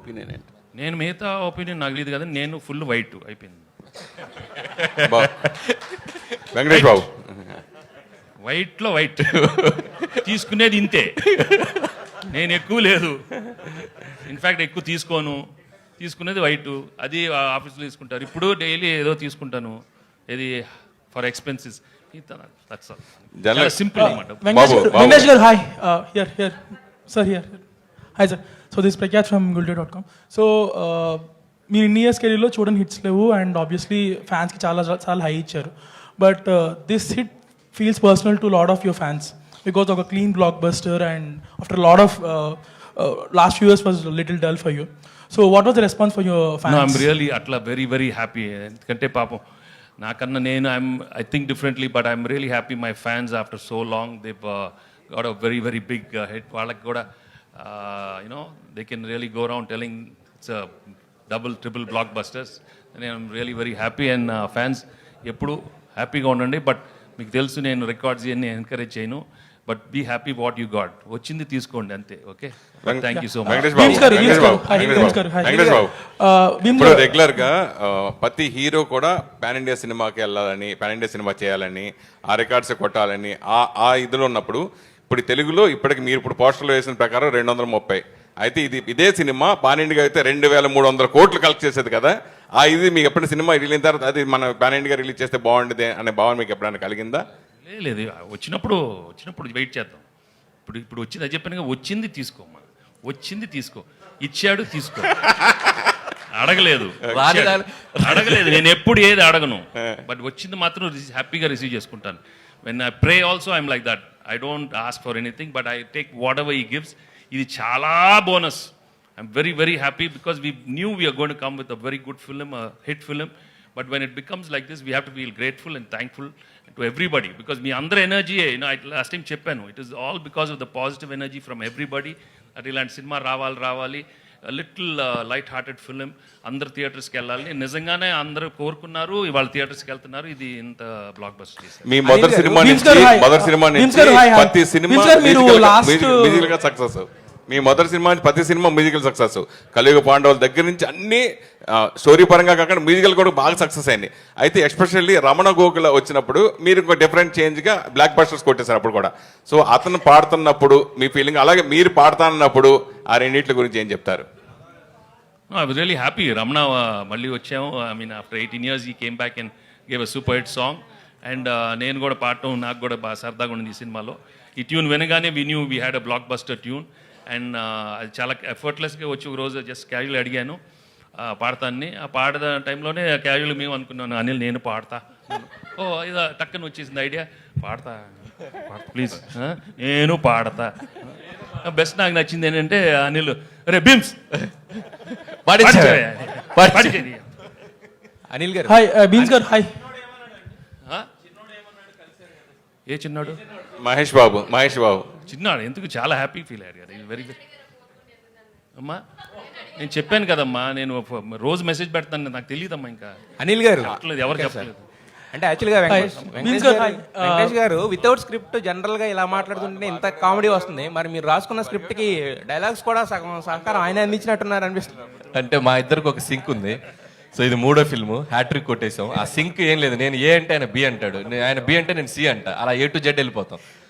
Opinion ఏంటి? నేను మిగతా ఒపీనియన్ నాకు లేదు కదా నేను ఫుల్ వైట్ అయిపోయింది. వెంకటేష్ బాబు. వైట్లో వైట్ తీసుకునేది ఇంతే. నేను ఎక్కువ లేదు. ఇన్ఫ్యాక్ట్ ఎక్కువ తీసుకోను. తీసుకునేది వైట్ అది ఆఫీస్లో తీసుకుంటారు. ఇప్పుడు డైలీ ఏదో తీసుకుంటాను. ఇది ఫర్ ఎక్స్పెన్సెస్ సింపుల్ అనమాట Babu. Venkatesh garu, hi. Uh, here, sir so this Prakhyath from Gulte dot com so మీరు ఇన్ని ఇయర్స్ కెరీర్లో చూడని హిట్స్ లేవు అండ్ ఆబ్వియస్లీ ఫ్యాన్స్కి చాలా చాలా హై ఇచ్చారు. But this hit feels personal to lot of your fans because ఒక clean block buster and after lot of last few years was little dull for you so what was the response for your I'm fans really అట్లా very very happy ఎందుకంటే పాపం నాకన్నా నేను I'm I think differently but I'm really happy my fans after so long they got a very very big hit వాళ్ళకి కూడా you know they can really go round telling it's double triple block busters నేను really very happy and fans ఎప్పుడు హ్యాపీగా ఉండండి. But మీకు తెలుసు నేను records ఇవన్నీ ఎంకరేజ్ చేయను. But be happy what you got వచ్చింది తీసుకోండి అంతే okay? Thank you so much Uh. రెగ్యులర్గా ప్రతి హీరో కూడా పాన్ ఇండియా సినిమాకి వెళ్ళాలని పాన్ ఇండియా సినిమా చేయాలని ఆ రికార్డ్స్ కొట్టాలని ఆ ఆ ఇదిలో ఉన్నప్పుడు ఇప్పుడు తెలుగులో ఇప్పటికి మీరు ఇప్పుడు పోస్టర్లో వేసిన ప్రకారం రెండు వందల ముప్పై అయితే ఇది ఇదే సినిమా పాన్ ఇండియా అయితే రెండు వేల మూడు వందల కోట్లు కలెక్ట్ చేసేది కదా. ఆ ఇది మీకు ఎప్పుడైనా సినిమా రిలీజ్ తర్వాత అది మన పాన్ ఇండియా రిలీజ్ చేస్తే బాగుండేది అనే భావన మీకు ఎప్పుడైనా కలిగిందా? లేదు వచ్చినప్పుడు వచ్చినప్పుడు వెయిట్ చేద్దాం. ఇప్పుడు ఇప్పుడు వచ్చింది అది చెప్పాను వచ్చింది తీసుకోమ్మా వచ్చింది తీసుకో. ఇచ్చాడు తీసుకో. అడగలేదు. అడగలేదు. నేను ఎప్పుడు ఏది అడగను. బట్ వచ్చింది మాత్రం హ్యాపీగా రిసీవ్ చేసుకుంటాను. When I pray also I'm like that I don't ask for anything but I take whatever he gives ఇది చాలా bonus I'm very very happy because we knew we're gonna come with a very good film hit film but when it becomes like this we have to feel grateful and thankful to everybody because మీ అందరి energy last time చెప్పాను it is all because of the positive energy from everybody at ఇలాంటి సినిమా రావాలి రావాలి little light hearted film అందరు థియేటర్స్కి వెళ్ళాలి నిజంగానే అందరూ కోరుకున్నారు. ఇవాళ థియేటర్స్కి వెళ్తున్నారు. ఇది ఇంత బ్లాక్ బస్టర్ చేశారు. మీ మొదటి సినిమా నుంచి. మొదటి సినిమా నుంచి. ప్రతి సినిమా మ్యూజికల్గా సక్సెస్ మీ మొదటి సినిమా ప్రతి సినిమా మ్యూజికల్ సక్సెస్ కలియుగ పాండవుల దగ్గర నుంచి అన్ని స్టోరీ పరంగా కాకుండా మ్యూజికల్ కూడా బాగా సక్సెస్ అయింది. అయితే ఎస్పెషల్లీ రమణ గోకుల వచ్చినప్పుడు మీరు ఇంకో డిఫరెంట్ చేంజ్గా బ్లాక్ బస్టర్స్ కొట్టేశారు అప్పుడు కూడా. సో అతను పాడుతున్నప్పుడు మీ ఫీలింగ్ అలాగే మీరు పాడుతున్నప్పుడు ఆ రెండింటి గురించి ఏం చెప్తారు? I was really happy Ramana మళ్ళీ వచ్చాము. I mean after eighteen years he came back and gave a super hit song and నేను కూడా పాడటం నాకు కూడా బాగా సరదాగా ఉంది ఈ సినిమాలో. ఈ ట్యూన్ వినగానే we knew we had a block buster tune and అది చాలా ఎఫర్ట్లెస్గా వచ్చి ఒక రోజు జస్ట్ క్యాజువల్ అడిగాను. పాడతాన్ని. ఆ పాడదా టైంలోనే క్యాజువల్ మేము అనుకున్నాను అనిల్ నేను పాడతా. ఓ ఇది టక్కన వచ్చేసింది ఐడియా పాడతా ప్లీజ్ నేను పాడతా. బెస్ట్ నాకు నచ్చింది ఏంటంటే అనిల్ రే బిమ్స్. అనిల్ గారు. హాయ్ బీన్స్ గారు హాయ్ ఆ? ఏ చిన్నాడు? మహేష్ బాబు మహేష్ బాబు. చిన్నాడు ఎందుకు చాలా హ్యాపీ ఫీల్ అయ్యారు కదా వెరీ అమ్మా నేను చెప్పాను కదమ్మా నేను రోజు మెసేజ్ పెడతాను నాకు తెలియదమ్మా ఇంకా. అనిల్ గారు. ఎవరు చెప్పలేదు. అంటే యాక్చువల్గా వెంకటేష్ గారు, వితౌట్ స్క్రిప్ట్ జనరల్గా ఇలా మాట్లాడుతుంటే ఇంత కామెడీ వస్తుంది. మరి మీరు రాసుకున్న స్క్రిప్ట్కి డైలాగ్స్ కూడా సగం సహకారం ఆయన అందించినట్టున్నారు అనిపిస్తుంది. అంటే మా ఇద్దరికి ఒక సింక్ ఉంది. సో ఇది మూడో ఫిల్మ్ హ్యాట్రిక్ కొట్టేసాం ఆ సింక్ ఏం లేదు. నేను ఏ అంటే ఆయన బి అంటాడు. ఆయన బి అంటే నేను సి అంట. అలా ఏ టు జెడ్ వెళ్ళిపోతాం.